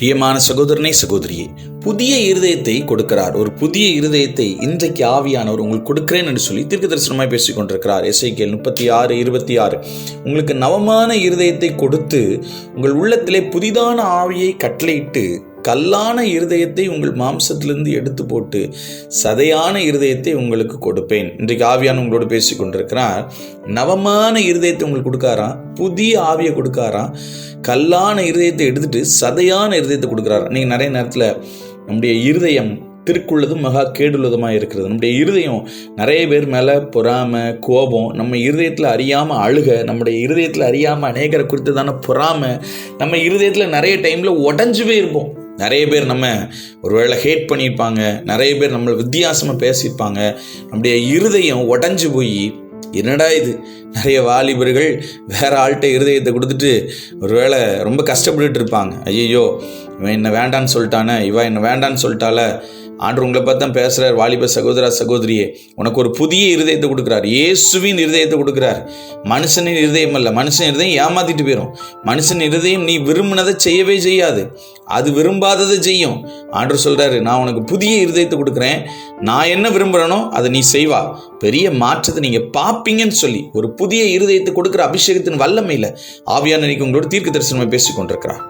பிரியமான சகோதரனே சகோதரியே புதிய இருதயத்தை கொடுக்கிறார். ஒரு புதிய இருதயத்தை இன்றைக்கு ஆவியானவர் உங்களுக்கு கொடுக்கிறேன் என்று சொல்லி தீர்க்க தரிசனமாய் பேசிக் கொண்டிருக்கிறார் எஸ்ஐகேல் முப்பத்தி ஆறு இருபத்தி ஆறு உங்களுக்கு நவமான இருதயத்தை கொடுத்து உங்கள் உள்ளத்திலே புதிதான ஆவியை கட்டளையிட்டு கல்லான இருதயத்தை உங்கள் மாம்சத்திலிருந்து எடுத்து போட்டு சதையான இருதயத்தை உங்களுக்கு கொடுப்பேன். இன்றைக்கு ஆவியான உங்களோடு பேசி கொண்டிருக்கிறார். நவமான இருதயத்தை உங்களுக்கு கொடுக்காராம். புதிய ஆவியை கொடுக்காராம். கல்லான இருதயத்தை எடுத்துட்டு சதையான இருதயத்தை கொடுக்குறாரு. நீங்கள் நிறைய நேரத்தில் நம்முடைய இருதயம் திருக்குள்ளதும் மகா கேடுள்ளதுமாக இருக்கிறது. நம்முடைய இருதயம் நிறைய பேர் மேலே பொறாமை கோபம் நம்ம இருதயத்தில் அறியாமல் அழுக நம்முடைய இருதயத்தில் அறியாமல் அநேகரை குறித்ததான பொறாமை நம்ம இருதயத்தில் நிறைய டைமில் உடஞ்சுவே இருப்போம். நிறைய பேர் நம்ம ஒருவேளை ஹேட் பண்ணியிருப்பாங்க நிறைய பேர் நம்மளை வித்தியாசமாக பேசியிருப்பாங்க. நம்முடைய இருதயம் உடஞ்சு போய் என்னடா இது? நிறைய வாலிபர்கள் வேற ஆள்கிட்ட இருதயத்தை கொடுத்துட்டு ஒருவேளை ரொம்ப கஷ்டப்பட்டுட்டு இருப்பாங்க. ஐயோ இவன் என்ன வேண்டான்னு சொல்லிட்டானே இவன் என்ன வேண்டான்னு சொல்லிட்டால ஆண்டு உங்களை பார்த்து தான் பேசுகிறார் வாலிப சகோதரா சகோதரியே. உனக்கு ஒரு புதிய இருதயத்தை கொடுக்குறார். இயேசுவின் இருதயத்தை கொடுக்குறார். மனுஷனின் இருதயம் அல்ல. மனுஷன் இருதயம் ஏமாத்திட்டு போயிடும் மனுஷன் இருதயம் நீ விரும்பினதை செய்யவே செய்யாது. அது விரும்பாததை செய்யும். ஆண்டு சொல்கிறாரு நான் உனக்கு புதிய இருதயத்தை கொடுக்குறேன். நான் என்ன விரும்புகிறேனோ அதை நீ செய்வா. பெரிய மாற்றத்தை நீங்கள் பார்ப்பீங்கன்னு சொல்லி ஒரு புதிய இருதயத்தை கொடுக்குற அபிஷேகத்தின் வல்லமையில் ஆவியான உங்களோட தீர்க்க தரிசனமாக பேசிக்கொண்டிருக்கிறார்.